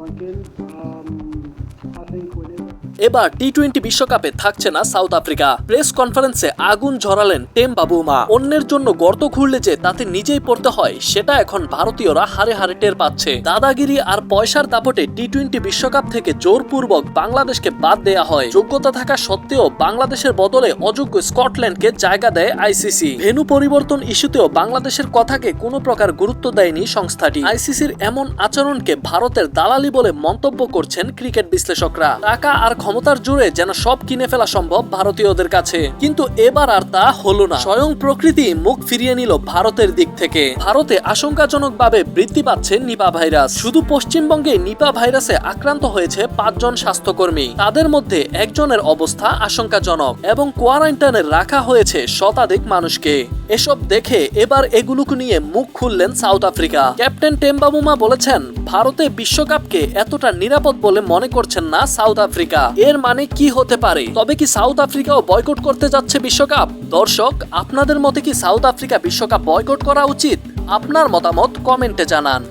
Um, I think whenever. এবার T twenty বিশ্বকাপে থাকছে না সাউথ আফ্রিকা। প্রেস কনফারেন্সে আগুন ঝরালেন টেম বাবুমা অন্যের জন্য গর্ত খুঁড়লে যে তাতে নিজেই পড়তে হয়, সেটা এখন ভারতীয়রা হারে হারে টের পাচ্ছে। দাদাগিরি আর পয়সার দাপটে টি টোয়েন্টি বিশ্বকাপ থেকে জোরপূর্বক বাংলাদেশকে বাদ দেয়া হয়। যোগ্যতা থাকা সত্ত্বেও বাংলাদেশের বদলে অযোগ্য স্কটল্যান্ডকে জায়গা দেয় আইসিসি। ভেনু পরিবর্তন ইস্যুতেও বাংলাদেশের কথাকে কোনো প্রকার গুরুত্ব দেয়নি সংস্থাটি। আইসিসির এমন আচরণকে ভারতের দালালি বলে মন্তব্য করছেন ক্রিকেট বিশ্লেষকরা। টাকা আর ক্ষমতার জোরে যেন সব কিনে ফেলা সম্ভব ভারতীয়দের কাছে। কিন্তু এবার আর তা হলো না। স্বয়ং প্রকৃতি মুখ ফিরিয়ে নিল ভারতের দিক থেকে। ভারতে আশঙ্কাজনকভাবে বৃদ্ধি পাচ্ছে নিপা ভাইরাস। শুধু পশ্চিমবঙ্গে নিপা ভাইরাসে আক্রান্ত হয়েছে পাঁচজন স্বাস্থ্যকর্মী। তাদের মধ্যে একজনের অবস্থা আশঙ্কাজনক এবং কোয়ারেন্টাইনে রাখা হয়েছে শতাধিক মানুষকে। এসব দেখে এবার এগুলোকে নিয়ে মুখ খুললেন সাউথ আফ্রিকা। ক্যাপ্টেন টেম্বাবুমা বলেছেন, ভারতে বিশ্বকাপকে এতটা নিরাপদ বলে মনে করছেন না সাউথ আফ্রিকা। এর মানে কি হতে পারে? তবে কি সাউথ আফ্রিকাও বয়কট করতে যাচ্ছে বিশ্বকাপ? দর্শক, আপনাদের মতে কি সাউথ আফ্রিকা বিশ্বকাপ বয়কট করা উচিত? আপনার মতামত কমেন্টে জানান।